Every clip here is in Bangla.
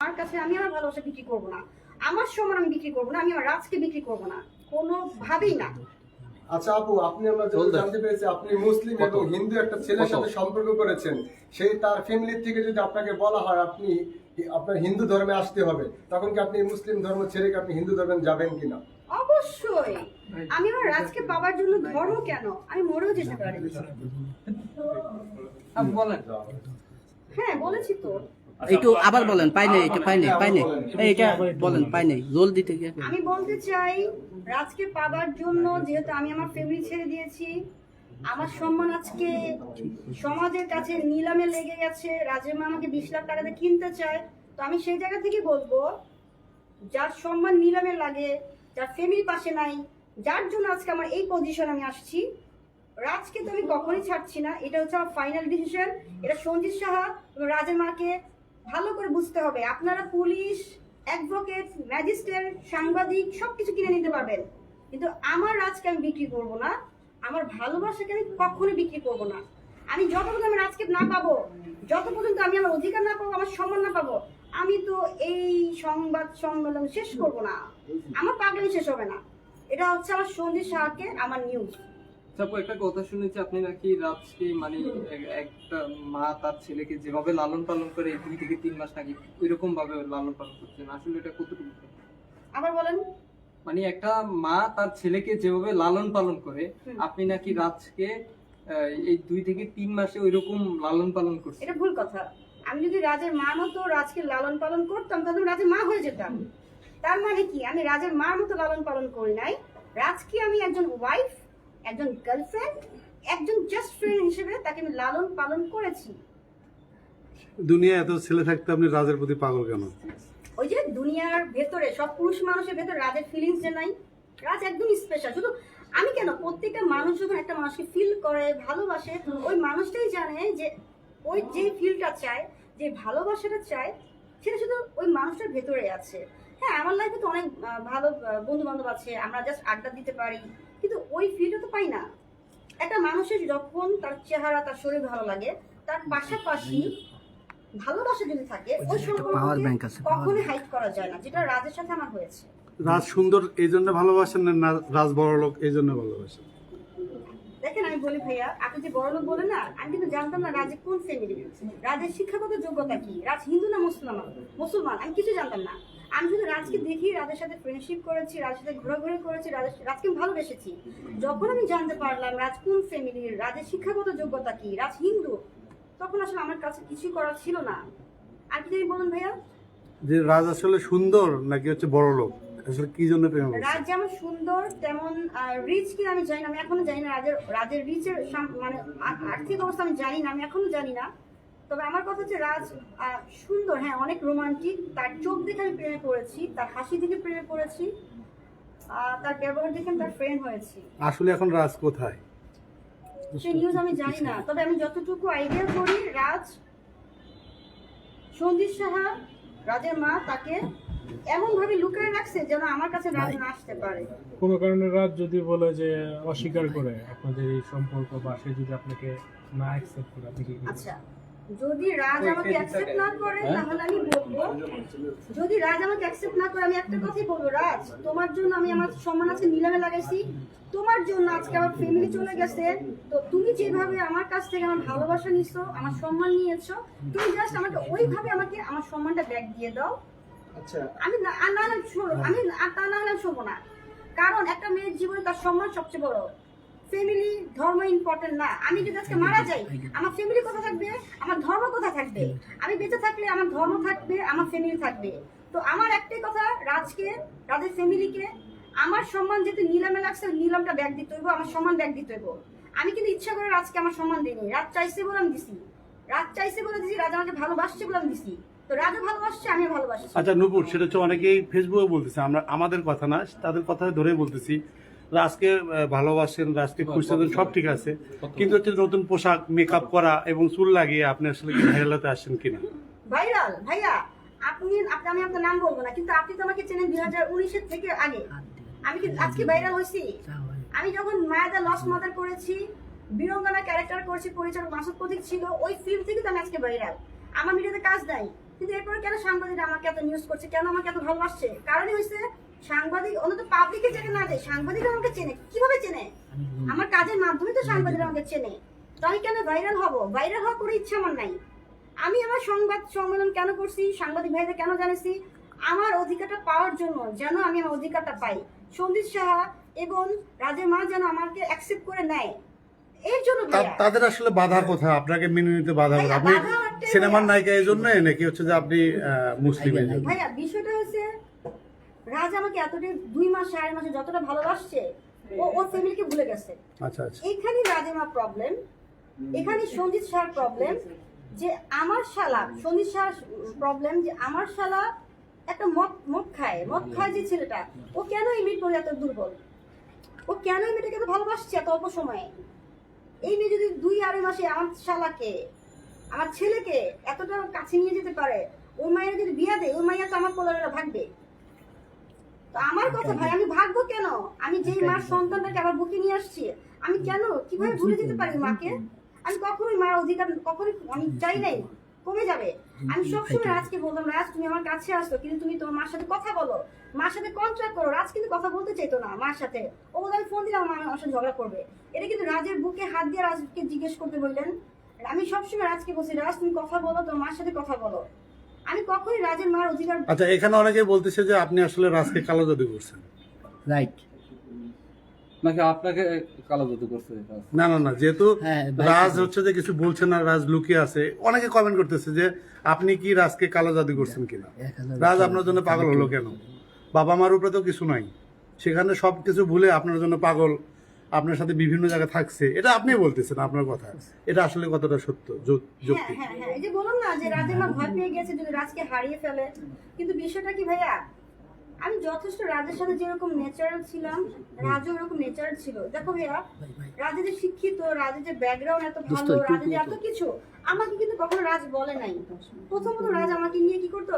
আমার কাছে আমি আমার ভালোবাসা বিক্রি করব না। আমার সম্মান আমি বিক্রি করব না আমি আমার রাজকে বিক্রি করব না। কোনোভাবেই না। আচ্ছা আপু আপনি আমরা জানতে পেরেছি আপনি মুসলিম এবং হিন্দু একটা ছেলের সাথে সম্পর্ক করেছেন। সেই তার ফ্যামিলির থেকে যদি আপনাকে বলা হয় আপনি আপনার হিন্দু ধর্মে আসতে হবে তখন কি আপনি মুসলিম ধর্ম ছেড়ে কি আপনি হিন্দু ধর্মে যাবেন কিনা? অবশ্যই। আমি আমার রাজকে পাওয়ার জন্য ধর্ম কেন? আমি মরেও যেতে পারি। বলেন। হ্যাঁ বলেছি তো। একটু আবার বলেন পাই নাই এটা পাই নাই পাই নাই। এই, এটা বলেন পাই নাই জলদি থেকে আমি বলতে চাই রাজকে পাবার জন্য যেহেতু আমি আমার ফ্যামিলি ছেড়ে দিয়েছি আমার সম্মান আজকে সমাজের কাছে নিলামে লেগে গেছে রাজের মা আমাকে বিশ লাখ টাকাতে কিনতে চায় তো আমি সেই জায়গা থেকে বলব যার সম্মান নিলামে লাগে যার ফ্যামিলি পাশে নাই যার জন্য আজকে আমার এই পজিশন আমি আসছি রাজকে তো আমি কখনোই ছাড়ছি না এটা হচ্ছে আমার ফাইনাল ডিসিশন এটা সঞ্জিত সাহা এবং রাজের মাকে ভালো করে বুঝতে হবে। আপনারা পুলিশ অ্যাডভোকেট ম্যাজিস্ট্রেট সাংবাদিক, সবকিছু কিনে নিতে পারবেন। কিন্তু আমার রাজকে আমি বিক্রি করব না। আমার ভালোবাসাকে আমি কখনো বিক্রি করব না। আমি যত পর্যন্ত আমি রাজকে না পাবো, যত পর্যন্ত আমি আমার অধিকার না পাবো, আমার সম্মান না পাবো, আমি তো এই সংবাদ সম্মেলন শেষ করব না। আমার পাগলামি শেষ হবে না। এটা হচ্ছে আমার সঞ্জিত সাহাকে আমার নিউজ তারপর আচ্ছা, একটা কথা শুনেছি আপনি নাকি রাজকে মানে একটা মা তার ছেলেকে যেভাবে লালন পালন করে দুই থেকে তিন মাস নাকি ওইরকম ভাবে লালন পালন করছেন? আসলে এটা কতটুকু আবার বলেন। মানে একটা মা তার ছেলেকে যেভাবে লালন পালন করে আপনি নাকি রাজকে এই দুই থেকে তিন মাসে ওইরকম লালন পালন করছেন? এটা ভুল কথা। আমি যদি রাজের মা মতো রাজকে লালন পালন করতাম তাহলে রাজের মা হয়ে যেতাম। তার মানে কি? আমি রাজের মার মতো লালন পালন করি নাই। রাজকে আমি একজন ওয়াইফ একজন গার্লফ্রেন্ড একজন জাস্ট ফ্রেন্ড হিসেবে তাকে আমি লালন পালন করেছি। দুনিয়া এত ছেলে থাকতে আপনি রাজের প্রতি পাগল কেন? ওই যে দুনিয়ার ভেতরে সব পুরুষ মানুষের ভেতরে রাজের ফিলিংস যে নাই রাজ একদম স্পেশাল শুধু আমি কেন? প্রত্যেকটা মানুষ যখন একটা মানুষকে ফিল করে ভালোবাসে ওই মানুষটাই জানে যে ওই যে ফিলটা চায় যে ভালোবাসাটা চায় সেটা শুধু ওই মানুষটার ভেতরে আছে। হ্যাঁ আমার লাইফে তো অনেক ভালো বন্ধু বান্ধব আছে আমরা জাস্ট আড্ডা দিতে পারি কিন্তু ওই ফিলটা তো পাই না। একটা মানুষের যখন তার চেহারা তার শরীর ভালো লাগে তার পাশাপাশি ভালোবাসা যদি থাকে ওই সম্পর্কে আছে, power করা যায় না যেটা রাজের সাথে আমার হয়েছে। রাজ সুন্দর এই জন্য ভালোবাসেন না রাজ বড় লোক এই জন্য ভালোবাসেন? দেখেন আমি বলি ভাইয়া আপনি যে বড় লোক বলেন না আমি কিন্তু জানতাম না রাজের কোন ফ্যামিলি রাজের শিক্ষাগত যোগ্যতা কি? রাজ হিন্দু না মুসলমান? মুসলমান আমি কিছু জানতাম না। আমি শুধু রাজকে দেখি রাজের সাথে ফ্রেন্ডশিপ করেছি রাজের সাথে ঘোরাঘুরি করেছি রাজের রাজকে আমি ভালোবেসেছি। যখন আমি জানতে পারলাম রাজ কোন ফ্যামিলির রাজের শিক্ষাগত যোগ্যতা কি রাজ হিন্দু তখন আসলে আমার কাছে কিছু করার ছিল না। আর কি জানি বলুন ভাইয়া? যে রাজ আসলে সুন্দর নাকি হচ্ছে বড় লোক? আসলে কি জন্য প্রেম রাজ যেমন সুন্দর তেমন রিচ কি আমি জানি না আমি এখনও জানি না রাজের রাজের রিচের মানে আর্থিক অবস্থা আমি জানি না আমি এখনও জানি না। তবে আমার কথা হচ্ছে রাজ আহ, সুন্দর হ্যাঁ অনেক রোমান্টিক তার চোখ দেখে আমি প্রেমে পড়েছি তার হাসি দেখে প্রেমে পড়েছি তার ব্যবহার দেখে আমি তার ফ্রেন্ড হয়েছি। আসলে এখন রাজ কোথায়? সেই নিউজ আমি জানি না। তবে আমি যতটুকু আইডিয়া করি রাজ সন্দীপ সাহা রাজের মা তাকে এমন ভাবে লুকিয়ে রাখছে যেন আমার কাছে রাজ না আসতে পারে। কোনো কারণে রাত যদি বলে যে অস্বীকার করে আপনাদের এই সম্পর্ক বা সে যদি আপনাকে না অ্যাকসেপ্ট করে আপনি কি আচ্ছা যদি রাজ আমাকে অ্যাকসেপ্ট না করে তাহলে আমি বলব যদি রাজ আমাকে অ্যাকসেপ্ট না করে আমি একটা কথাই বলব রাজ তোমার জন্য আমি আমার সম্মান আছে নিলামে লাগাইছি। তোমার জন্য আজকে আমার ফ্যামিলি চলে গেছে। তো তুমি যেভাবে আমার কাছ থেকে আমার ভালোবাসা নিছো আমার সম্মান নিয়েছো তুমি জাস্ট আমাকে ওইভাবে আমাকে আমার সম্মানটা ব্যাক দিয়ে দাও। আচ্ছা। আমি না না আমি তা না হলে শোবো না। কারণ একটা মেয়ের জীবনে তার সম্মান সবচেয়ে বড়। ফ্যামিলি ধর্ম ইম্পর্টেন্ট না। আমি যদি আজকে মারা যাই। আমার ফ্যামিলি কোথা থাকবে? আমার ধর্ম কোথা থাকবে? আমি বেঁচে থাকলে আমার ধর্ম থাকবে, আমার ফ্যামিলি থাকবে। তো আমার একটাই কথা, রাজকে, রাজের ফ্যামিলিকে আমার সম্মান যেহেতু নিলামে লাগছে নিলামটা ব্যাগ দিতে হইব, আমার সম্মান ব্যাগ দিতে হইব। আমি কিন্তু ইচ্ছা করে রাজকে আমার সম্মান দিইনি। রাজ চাইছে বলে আমি দিছি। রাজ চাইছে বলে দিছি, রাজ আমাকে ভালোবাসছে বলে আমি দিছি। তো রাজও ভালোবাসছে, আমিও ভালোবাসছি আচ্ছা নুপুর, সেটা হচ্ছে অনেকেই ফেসবুকে বলতেছে। আমরা, আমাদের কথা না, তাদের কথা ধরে বলতেছি। রাজকে ভালোবাসেন রাজকে খুঁজছেন সব ঠিক আছে। কিন্তু হচ্ছে নতুন পোশাক মেকআপ করা এবং চুল লাগিয়ে আপনি আসলে ভাইরাল হতে আসছেন কিনা? ভাইরাল ভাইয়া আপনি আপনি আমি আপনার নাম বলব না কিন্তু আপনি তো আমাকে চেনেন দুই হাজার উনিশের থেকে আগে। আমি কি আজকে ভাইরাল হয়েছি? আমি যখন মায়াদা লস মাদার করেছি বীরঙ্গনা ক্যারেক্টার করেছি পরিচালক মাসুদ প্রতীক ছিল ওই ফিল্ম থেকে তো আমি আজকে ভাইরাল। আমার মিডিয়াতে কাজ নাই কিন্তু এরপরে কেন সাংবাদিকরা আমাকে এত নিউজ করছে কেন আমাকে এত ভালোবাসছে? কারণই হয়েছে সাংবাদিক অন্তত পাবলিকে চেনে না যায় সাংবাদিকরা আমাকে চেনে। কীভাবে চেনে? আমার কাজের মাধ্যমে তো সাংবাদিকরা আমাকে চেনে। তো আমি কেন ভাইরাল হব? ভাইরাল হওয়ার কোনো ইচ্ছা আমার নাই। আমি আমার সংবাদ সম্মেলন কেন করছি? সাংবাদিক ভাইদের কেন জানাইছি আমার অধিকারটা পাওয়ার জন্য যেন আমি আমার অধিকারটা পাই। সন্দীপ সাহা এবং রাজের মা যেন আমাকে অ্যাকসেপ্ট করে নেয়। এর জন্য তাদের আসলে বাধা কোথায়? আপনাকে মেনে নিতে বাধা আপনি সিনেমার নায়িকা এই জন্য নাকি হচ্ছে যে আপনি মুসলিম ভাইয়া বিষয়টা হচ্ছে রাজ আমাকে এতটা দুই মাস আড়াই মাসে যতটা ভালোবাসছে ও ওর ফ্যামিলিকে ভুলে গেছে। আচ্ছা আচ্ছা। এখানে রাজেমা প্রবলেম এখানে সঞ্জিত শাহর প্রবলেম যে আমার শালা সঞ্জিত শাহ প্রবলেম যে আমার শালা একটা মদ মদ খায় মদ খায় যে ছেলেটা ও কেন এই মেয়ের প্রতি এত দুর্বল? ও কেন এই মেয়েটাকে এত ভালোবাসছে এত অল্প সময়ে? এই মেয়ে যদি দুই আড়াই মাসে আমার শালাকে আমার ছেলেকে এতটা কাছে নিয়ে যেতে পারে ওই মায়ের যদি বিয়া দেয় ওই মাইয়া তো আমার পোলারেরা ভাগবে। তো আমার কথা ভাই আমি ভাগবো কেন? আমি যেই মার সন্তানটাকে আবার বুকে নিয়ে আসছি আমি কেন? কীভাবে ভুলে যেতে পারি মাকে? আমি কখনোই মার অধিকার কখনোই আমি চাই নাই কমে যাবে। আমি সবসময় রাজকে বললাম রাজ তুমি আমার কাছে আসো কিন্তু তুমি তোমার মার সাথে কথা বলো। মার সাথে কন্ট্রাক্ট করো রাজ কিন্তু কথা বলতে চাইতো না মার সাথে। ও বলে আমি ফোন দিলাম আমার আমার সাথে ঝগড়া করবে। এটা কিন্তু রাজের বুকে হাত দিয়ে রাজকে জিজ্ঞেস করতে বললেন। আমি সবসময় রাজকে বলছি রাজ তুমি কথা বলো তোমার মার সাথে কথা বলো। আমি কখনোই রাজের মার অধিকার আচ্ছা এখানে অনেকে বলতেছে যে আপনি আসলে রাজকে কালো জাদু করছেন। রাইট নাকি আপনাকে কালো জাদু করছে? না না না যেহেতু হ্যাঁ, রাজ হচ্ছে যে কিছু বলছে না রাজ লুকিয়ে আছে। অনেকে কমেন্ট করতেছে যে আপনি কি রাজকে কালো জাদু করছেন কিনা? রাজ আপনার জন্য পাগল হলো কেন? বাবা মার উপরে তো কিছু নাই। সেখানে সব কিছু ভুলে আপনার জন্য পাগল। আপনার সাথে বিভিন্ন জায়গায় থাকছে এটা আপনি বলতেছেন আপনার কথা। এটা আসলে কতটা সত্য যৌ- হ্যাঁ হ্যাঁ হ্যাঁ এই যে বললাম না যে রাজের মা ভয় পেয়ে গেছে যদি রাজকে হারিয়ে ফেলে কিন্তু বিষয়টা কি ভাইয়া? আমি যথেষ্ট রাজের সাথে যেরকম নেচারাল ছিলাম রাজও ওরকম নেচারাল ছিল। দেখো ভাইয়া রাজে যে শিক্ষিত রাজের যে ব্যাকগ্রাউন্ড এত ভালো রাজে যে এত কিছু আমাকে কিন্তু কখনো রাজ বলে নাই। প্রথমত রাজ আমাকে নিয়ে কি করতো?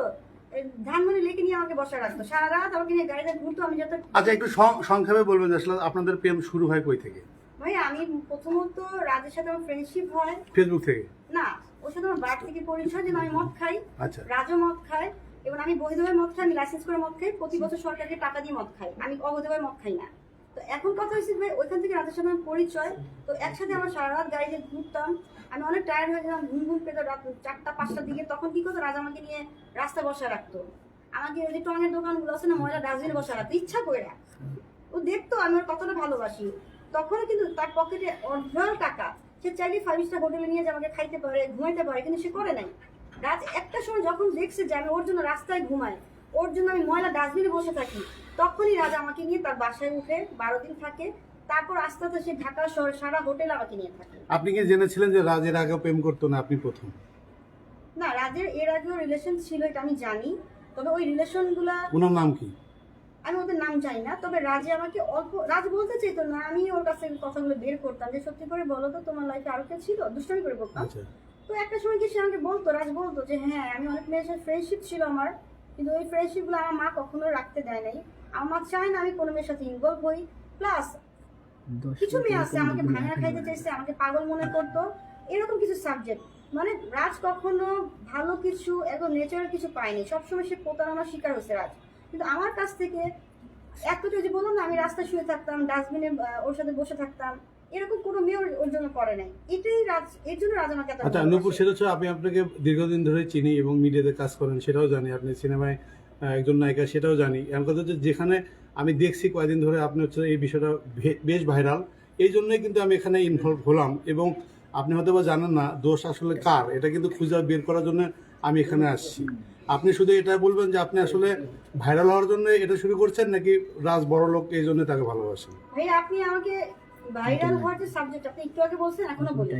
এই ধানমন্ডি লেকে নিয়ে আমাকে বসা রাখতো সারা রাত আমাকে নিয়ে গাড়িতে ঘুরতো আমি যাতে আচ্ছা একটু সংক্ষেপে বলবেন আসলে আপনাদের প্রেম শুরু হয় কই থেকে? ভাই আমি প্রথমত রাজের সাথে আমার ফ্রেন্ডশিপ হয়। ফেসবুক থেকে? না ওর সাথে আমার বার থেকে পরিচয় যে আমি মদ খাই। আচ্ছা। রাজও মদ খায় এবং আমি বৈধভাবে মদ খাই আমি লাইসেন্স করে মদ খাই। প্রতি বছর সরকারকে টাকা দিয়ে মদ খাই। আমি অবৈধভাবে মদ খাই না। তো এখন কথা হচ্ছে ভাই ওইখান থেকে রাতের সময় পরিচয়। তো একসাথে আমরা সারা রাত গাড়িতে ঘুরতাম। আমি অনেক টায়ার্ড হয়ে গেলাম, ঘুম ঘুম পেতো রাত চারটা, পাঁচটার দিকে। তখন কি করতো? রাজা আমাকে নিয়ে রাস্তা বসা রাখতো। আমাকে ওই যে টঙের দোকানগুলো আছে না, ময়লা ডাস্টবিনে বসা রাখতো। ইচ্ছা করে ও দেখতো আমি ওর কতটা ভালোবাসি। তখনও কিন্তু তার পকেটে অঢল টাকা। সে চাইলে ফাইভ স্টার হোটেলে নিয়ে যে আমাকে খাইতে পারে, ঘুমাইতে পারে, কিন্তু সে করে নাই। রাত একটা সময় যখন দেখছে যে আমি ওর জন্য রাস্তায় ঘুমাই ওর জন্য আমি ময়লা ডাস্টবিনে বসে থাকি। তখনই রাজা আমাকে নিয়ে তার বাসায় উঠে বারো দিন থাকে। তারপর আস্তে আস্তে সে ঢাকা শহরে সারা হোটেল আমাকে নিয়ে থাকে। আপনি কি জেনেছিলেন যে রাজের আগে প্রেম করতো না আপনি প্রথম? না রাজের এর আগেও রিলেশন ছিল এটা আমি জানি। তবে ওই রিলেশনগুলা ওনার নাম কি? আমি ওদের নাম জানি না। তবে রাজে আমাকে অল্প রাজ বলতে চাইতো না আমি ওর কাছে কথাগুলো বের করতাম যে সত্যি করে বলো তো তোমার লাইফে আরও কেউ ছিল? দুষ্টামি করে বলতাম আচ্ছা। তো একটা সময় কি সে আমাকে বলতো রাজ বলতো যে হ্যাঁ আমি অনেক মেয়ের সাথে ফ্রেন্ডশিপ ছিল আমার। কিন্তু ওই ফ্রেন্ডশিপগুলো আমার মা কখনো রাখতে দেয় নাই। আমার চায় না আমি কোনো মেয়ের সাথে ইনভলভ হই। প্লাস কিছু মেয়ে আছে আমাকে ভাঙা খাইতে চাইছে আমাকে পাগল মনে করতো এরকম কিছু সাবজেক্ট মানে রাজ কখনো ভালো কিছু একদম নেচারাল কিছু পায়নি। সবসময় সে প্রতারণার শিকার হয়েছে রাজ। কিন্তু আমার কাছ থেকে এতটা যদি বললাম না আমি রাস্তায় শুয়ে থাকতাম ডাস্টবিনে ওর সাথে বসে থাকতাম। এরকম কোনো মেয়ে ওর- জন্য করে নাই। এটাই রাজ এর জন্য রাজ আমাকে আচ্ছা নূপুর সেটা হচ্ছে আমি আপনাকে দীর্ঘদিন ধরে চিনি এবং মিডিয়াতে কাজ করেন সেটাও জানি। আপনি সিনেমায় একজন নায়িকা সেটাও জানি। এমন কথা হচ্ছে যেখানে আমি দেখছি কয়েকদিন ধরে আপনি হচ্ছে এই বিষয়টা বেশ ভাইরাল। এই জন্যই কিন্তু আমি এখানে ইনভলভ হলাম এবং আপনি হয়তো বা জানেন না দোষ আসলে কার। এটা কিন্তু খুঁজে বের করার জন্য আমি এখানে আসছি। আপনি শুধু এটা বলবেন যে আপনি আসলে ভাইরাল হওয়ার জন্য এটা শুরু করছেন নাকি রাজ বড় লোক এই জন্য তাকে ভালোবাসেন? ভাই আপনি আমাকে ভাইরাল হওয়ার যে সাবজেক্ট আপনি একটু আগে বলছেন এখনও বলি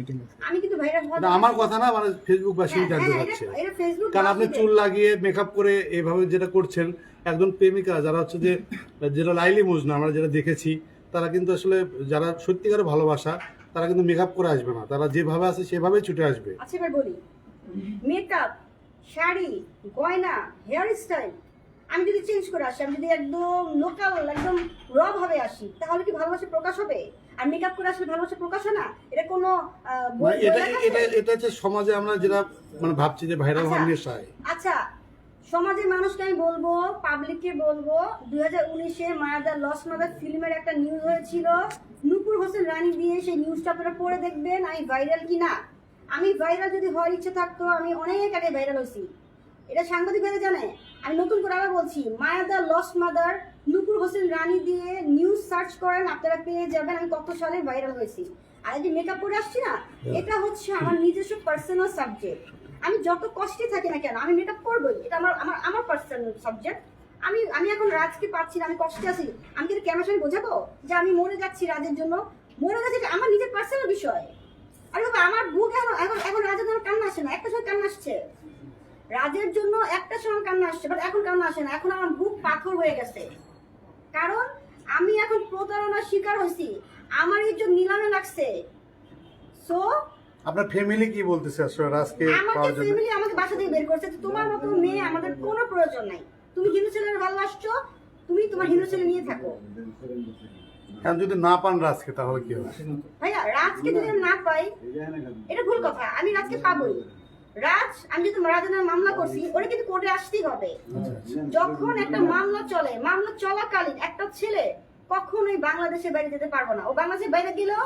আমি কিন্তু ভাইরাল হওয়ার না আমার কথা না মানে ফেসবুক বাসী হ্যাঁ, জানতে হ্যাঁ, পারছে এটা- এটা ফেসবুক কারণ আপনি চুল লাগিয়ে মেকআপ করে এইভাবে যেটা করছেন একজন প্রেমিকা যারা হচ্ছে যে যেটা লাইলি মজনু আমরা যেটা দেখেছি তারা কিন্তু আসলে যারা সত্যিকার ভালোবাসা তারা কিন্তু মেকআপ করে আসবে না। তারা যেভাবে আছে সেভাবে ছুটে আসবে। আচ্ছা এবার বলি। মেকআপ শাড়ি গয়না হেয়ার স্টাইল আমি যদি চেঞ্জ করে আসি আমি যদি একদম লোকাল একদম র ভাবে আসি তাহলে কি ভালোবাসা প্রকাশ হবে? আর মেকআপ করে আসলে ভালোবাসা প্রকাশ না? এটা কোনো এটা এটা এটা হচ্ছে সমাজে আমরা যেটা মানে ভাবছি যে ভাইরাল হওয়ার আচ্ছা। নেশায়। আচ্ছা সমাজের মানুষকে আমি বলব পাবলিককে বলব দুই হাজার উনিশে মায়াদার লস মাদার ফিল্মের একটা নিউজ হয়েছিল। নুপুর হোসেন রানী দিয়ে সেই নিউজটা আপনারা পড়ে দেখবেন আমি ভাইরাল কি না? আমি ভাইরাল যদি হওয়ার ইচ্ছে থাকতো আমি অনেক আগে ভাইরাল হয়েছি। এটা সাংবাদিক ভাইরা জানে আমি নতুন করে আবার বলছি মায়াদার লস মাদার নুপুর হোসেন রানী দিয়ে নিউজ সার্চ করেন আপনারা পেয়ে যাবেন। আমি কত সালে ভাইরাল হয়েছি। আর এই যে মেকআপ করে আসছি না এটা হচ্ছে আমার নিজস্ব পার্সোনাল সাবজেক্ট আমি যত কষ্টে থাকি না কেন আমি মেকআপ করবোই। এটা আমার আমার আমার পার্সোনাল সাবজেক্ট আমি আমি এখন রাজকে পাচ্ছি না আমি কষ্টে আছি। আমি কিন্তু ক্যামেরার সঙ্গে বোঝাবো যে আমি মরে যাচ্ছি রাজের জন্য? মরে যাচ্ছি এটা আমার নিজের পার্সোনাল বিষয়। আরে বাবা আমার বুক এখন এখন এখন রাজের জন্য কান্না আসে না একটা সময় কান্না আসছে। রাজের জন্য একটা সময় কান্না আসছে বাট এখন কান্না আসে না। এখন আমার বুক পাথর হয়ে গেছে। কারণ আমি এখন প্রতারণার শিকার হয়েছি। আমার ইজ্জত নিলামে লাগছে। সো আপনার ফ্যামিলি কি বলতেছে আসলে পাওয়ার জন্য? ফ্যামিলি আমাকে বাসা থেকে বের করছে তো তোমার মতো মেয়ে আমাদের কোনো প্রয়োজন নাই। তুমি হিন্দু ছেলের ভালোবাসছো তুমি তোমার হিন্দু ছেলে নিয়ে থাকো। এখন যদি না পান রাজকে তাহলে কি হবে? ভাইয়া রাজকে যদি না পাই এটা ভুল কথা। আমি রাজকে পাবোই। রাজ আমি যদি নামে মামলা করছি ওরা কিন্তু কোর্টে আসতেই হবে। যখন একটা মামলা চলে মামলা চলাকালীন একটা ছেলে কখনোই বাংলাদেশের বাইরে যেতে পারব না। ও বাংলাদেশের বাইরে গেলেও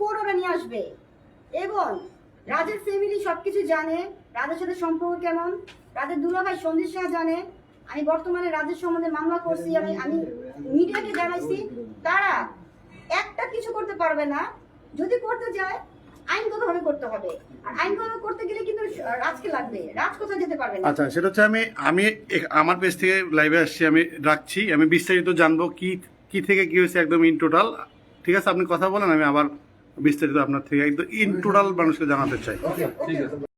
কোর্ট ওরা নিয়ে আসবে। এবং রাজের ফ্যামিলি সবকিছু জানে রাজের সাথে সম্পর্ক কেমন রাজের দুলাভাই সন্দীপ শাহ জানে। আমি বর্তমানে রাজের সম্বন্ধে মামলা করছি আমি আমি মিডিয়াকে জানাইছি তারা একটা কিছু করতে পারবে না। যদি করতে যায় আইনগতভাবে করতে হবে। আর আইনগত করতে গেলে কিন্তু রাজকে লাগবে। রাজ কোথাও যেতে পারবে না? আচ্ছা সেটা হচ্ছে আমি আমি আমার পেজ থেকে লাইভে আসছি আমি রাখছি। আমি বিস্তারিত জানব কি কি থেকে কি হয়েছে একদম ইন টোটাল ঠিক আছে আপনি কথা বলেন আমি আবার বিস্তারিত আপনার থেকে একদম ইন টোটাল মানুষকে জানাতে চাই। ঠিক আছে।